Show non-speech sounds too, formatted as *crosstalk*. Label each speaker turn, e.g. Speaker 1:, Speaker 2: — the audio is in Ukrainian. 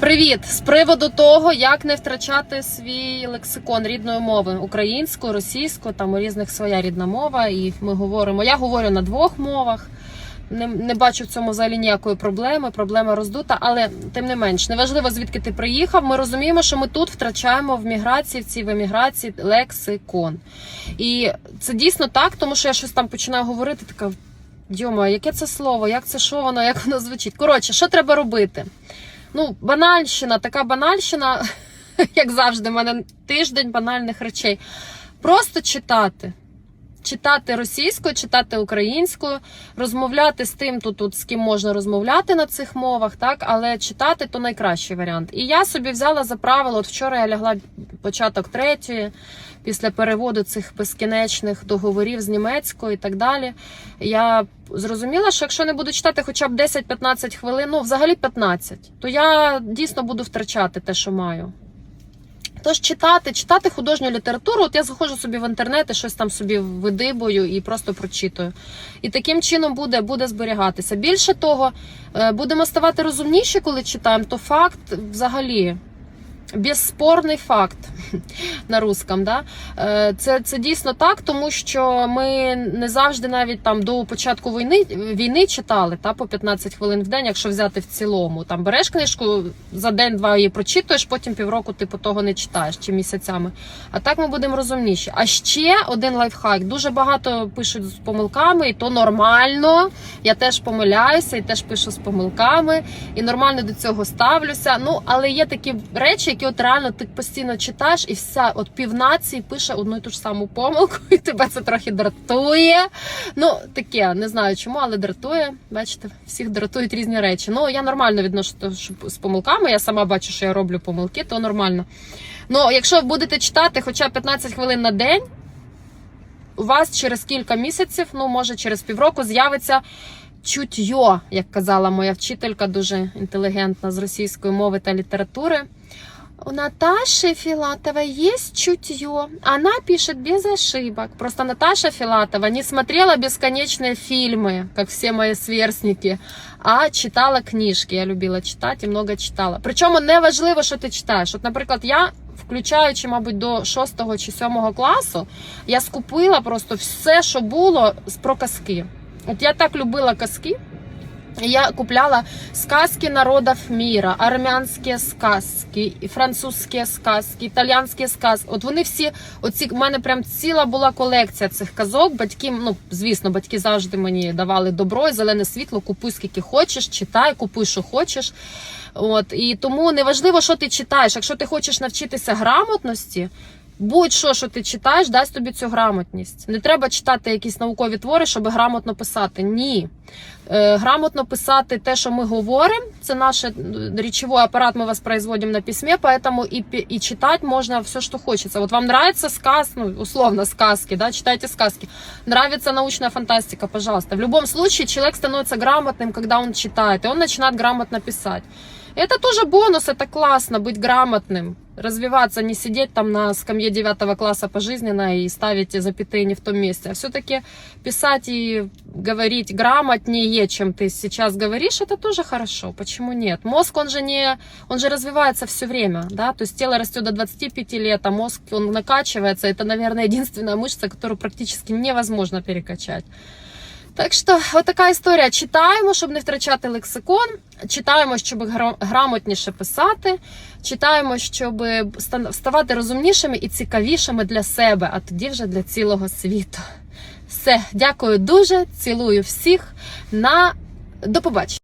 Speaker 1: Привіт! З приводу того, як не втрачати свій лексикон рідної мови українською, російською, там у різних своя рідна мова, і ми говоримо. Я говорю на двох мовах. Не, не бачу в цьому взагалі ніякої проблеми. Проблема роздута, але тим не менш, неважливо звідки ти приїхав. Ми розуміємо, що ми тут втрачаємо в міграції, в цій в еміграції лексикон. І це дійсно так, тому що я щось там починаю говорити, така. Дьома, яке це слово, як це що воно, як воно звучить? Коротше, що треба робити? Ну, банальщина, така банальщина, *laughs* як завжди, в мене тиждень банальних речей. Просто читати. Читати російською, читати українською, розмовляти з тим, тут, тут з ким можна розмовляти на цих мовах, так, але читати то найкращий варіант. І я собі взяла за правило, от вчора я лягла початок третьої, після переводу цих безкінечних договорів з німецькою і так далі. Я зрозуміла, що якщо не буду читати хоча б 10-15 хвилин, ну взагалі 15, то я дійсно буду втрачати те, що маю. Тож читати, читати художню літературу. От я заходжу собі в інтернет і щось там собі видибую і просто прочитую. І таким чином буде, буде зберігатися. Більше того, е, будемо ставати розумніші, коли читаємо, то факт взагалі. Безспорний факт *laughs* на русском, да? Е, це, це дійсно так, тому що ми не завжди навіть там до початку війни війни читали та по 15 хвилин в день, якщо взяти в цілому. Там береш книжку за день-два її прочитуєш, потім півроку типу того не читаєш чи місяцями. А так ми будемо розумніші. А ще один лайфхак. Дуже багато пишуть з помилками, і то нормально. Я теж помиляюся і теж пишу з помилками, і нормально до цього ставлюся. Ну але є такі речі, які от реально ти постійно читаєш, і вся от півнації пише одну і ту ж саму помилку, *laughs* і тебе це трохи дратує. Ну таке, не знаю чому, але дратує. Бачите, всіх дратують різні речі. Ну я нормально відношу з помилками. Я сама бачу, що я роблю помилки, то нормально. Ну, якщо будете читати хоча 15 хвилин на день, у вас через кілька місяців, ну може через півроку, з'явиться чутьо, як казала моя вчителька, дуже інтелігентна з російської мови та літератури. У Наташи Филатовой есть чутье. Она пишет без ошибок. Просто Наташа Филатова не смотрела бесконечные фильмы, как все мои сверстники, а читала книжки. Я любила читати і много читала. Причому не важливо, що ти читаєш. От, наприклад, я. Включаючи, мабуть, до 6 чи 7 класу, я скупила просто все, що було про казки. От я так любила казки. Я купляла сказки народов мира, армянські сказки, французькі сказки, італійські сказки. От вони всі, оці в мене прям ціла була колекція цих казок. Батьки, ну звісно, батьки завжди мені давали добро і зелене світло. Купуй скільки хочеш, читай, купуй, що хочеш. От і тому неважливо, що ти читаєш. Якщо ти хочеш навчитися грамотності. Будь-що, що ти читаєш, дасть тобі цю грамотність. Не треба читати якісь наукові твори, щоб грамотно писати. Ні. Е, грамотно писати те, що ми говоримо, це наш речовой апарат, ми воспроизводим на письме, поэтому и, пи- и читать можно все, что хочется. Вот вам нравится сказ, ну, условно, сказки, да, читайте сказки. Нравится научная фантастика, пожалуйста. В любом случае, человек становится грамотным, когда он читает, и он начинает грамотно писать. Это тоже бонус, это классно, быть грамотным, развиваться, не сидеть там на скамье 9 класса пожизненно и ставить запятые не в том месте, а все-таки писать и говорить грамотнее, чем ты сейчас говоришь, это тоже хорошо. Почему нет? Мозг, он же не, он же развивается все время, да, то есть тело растет до 25 лет, а мозг, он накачивается, это, наверное, единственная мышца, которую практически невозможно перекачать. Так що, отака історія. Читаємо, щоб не втрачати лексикон. Читаємо, щоб гра- грамотніше писати. Читаємо, щоб ста- ставати розумнішими і цікавішими для себе, а тоді вже для цілого світу. Все, дякую дуже. Цілую всіх. На до побачення.